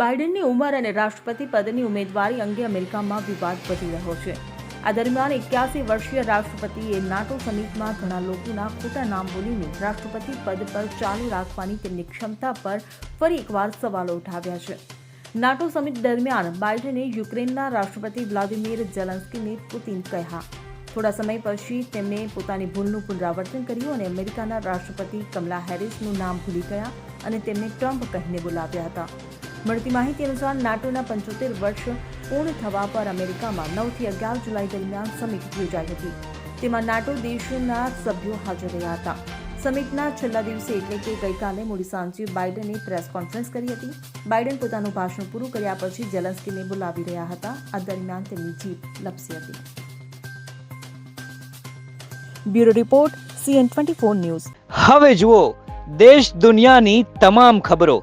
બાઇડનની ઉંમર અને રાષ્ટ્રપતિ પદની ઉમેદવારી અંગે અમેરિકામાં વિવાદ વધી રહ્યો છે. આ દરમિયાન એક્યાસી વર્ષીય રાષ્ટ્રપતિએ નાટો સમિટમાં ઘણા લોકોના ખોટા નામ બોલીને રાષ્ટ્રપતિ પદ પર ચાલુ રાખવાની તેમની ક્ષમતા પર ફરી એકવાર સવાલો ઉઠાવ્યા છે. નાટો સમિટ દરમિયાન બાઇડને યુક્રેનના રાષ્ટ્રપતિ વ્લાદિમીર ઝેલેન્સ્કીને પુતિન કહ્યા. થોડા સમય પછી તેમણે પોતાની ભૂલનું પુનરાવર્તન કર્યું અને અમેરિકાના રાષ્ટ્રપતિ કમલા હેરિસનું નામ ભૂલી ગયા અને તેમને ટ્રમ્પ કહીને બોલાવ્યા હતા. મળતી માહિતી અનુસાર નાટોના પંચોતેર વર્ષ પૂર્ણ થવા પર અમેરિકામાં નવથી અગિયાર જુલાઈ દરમિયાન સમિટ યોજાઈ હતી. તેમાં નાટો દેશોના સભ્યો હાજર રહ્યા હતા. સમિટના છેલ્લા દિવસે એટલે કે ગઈકાલે મોડી સાંજે બાઇડને પ્રેસ કોન્ફરન્સ કરી હતી. બાઇડન પોતાનું ભાષણ પૂરું કર્યા પછી જેલન્સ્કીને બોલાવી રહ્યા હતા. આ દરમિયાન તેમની જીભ લપસી હતી. Bureau report, CN twenty news. હવે જુઓ, દેશ દુનિયાની તમામ ખબરો.